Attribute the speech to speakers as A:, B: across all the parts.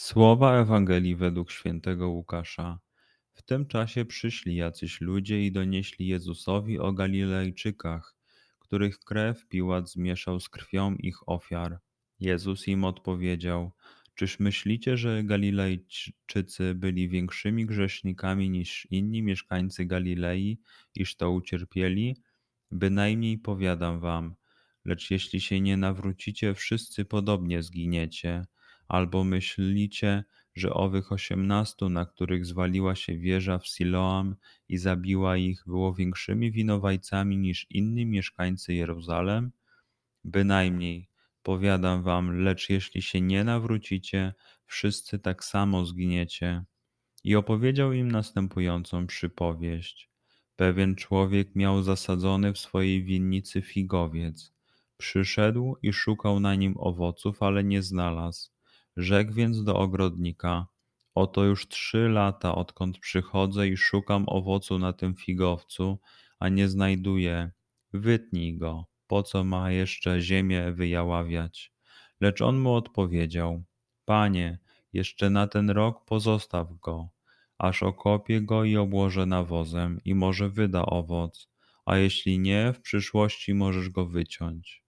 A: Słowa Ewangelii według świętego Łukasza. W tym czasie przyszli jacyś ludzie i donieśli Jezusowi o Galilejczykach, których krew Piłat zmieszał z krwią ich ofiar. Jezus im odpowiedział: Czyż myślicie, że Galilejczycy byli większymi grzesznikami niż inni mieszkańcy Galilei, iż to ucierpieli? Bynajmniej powiadam wam, lecz jeśli się nie nawrócicie, wszyscy podobnie zginiecie. Albo myślicie, że owych osiemnastu, na których zwaliła się wieża w Siloam i zabiła ich, było większymi winowajcami niż inni mieszkańcy Jeruzalem? Bynajmniej, powiadam wam, lecz jeśli się nie nawrócicie, wszyscy tak samo zginiecie. I opowiedział im następującą przypowieść. Pewien człowiek miał zasadzony w swojej winnicy figowiec. Przyszedł i szukał na nim owoców, ale nie znalazł. Rzekł więc do ogrodnika: Oto już trzy lata, odkąd przychodzę i szukam owocu na tym figowcu, a nie znajduję. Wytnij go, po co ma jeszcze ziemię wyjaławiać? Lecz on mu odpowiedział: Panie, jeszcze na ten rok pozostaw go, aż okopię go i obłożę nawozem, i może wyda owoc, a jeśli nie, w przyszłości możesz go wyciąć.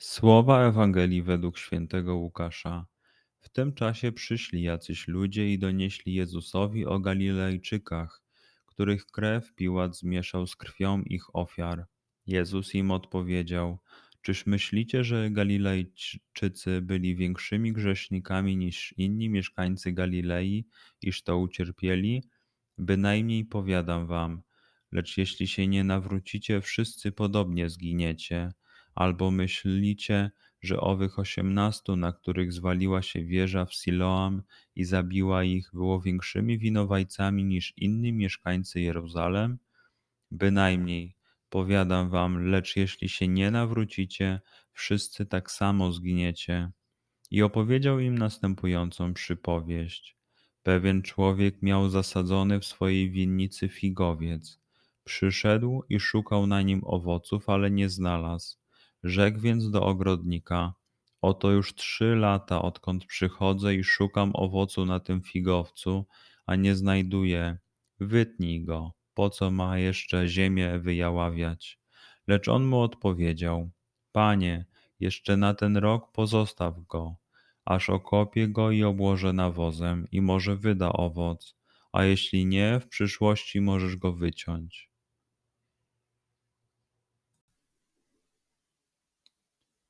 A: Słowa Ewangelii według świętego Łukasza. W tym czasie przyszli jacyś ludzie i donieśli Jezusowi o Galilejczykach, których krew Piłat zmieszał z krwią ich ofiar. Jezus im odpowiedział: Czyż myślicie, że Galilejczycy byli większymi grzesznikami niż inni mieszkańcy Galilei, iż to ucierpieli? Bynajmniej powiadam wam, lecz jeśli się nie nawrócicie, wszyscy podobnie zginiecie. Albo myślicie, że owych osiemnastu, na których zwaliła się wieża w Siloam i zabiła ich, było większymi winowajcami niż inni mieszkańcy Jeruzalem? Bynajmniej, powiadam wam, lecz jeśli się nie nawrócicie, wszyscy tak samo zginiecie. I opowiedział im następującą przypowieść. Pewien człowiek miał zasadzony w swojej winnicy figowiec. Przyszedł i szukał na nim owoców, ale nie znalazł. Rzekł więc do ogrodnika: Oto już trzy lata, odkąd przychodzę i szukam owocu na tym figowcu, a nie znajduję. Wytnij go, po co ma jeszcze ziemię wyjaławiać? Lecz on mu odpowiedział: Panie, jeszcze na ten rok pozostaw go, aż okopię go i obłożę nawozem, i może wyda owoc, a jeśli nie, w przyszłości możesz go wyciąć.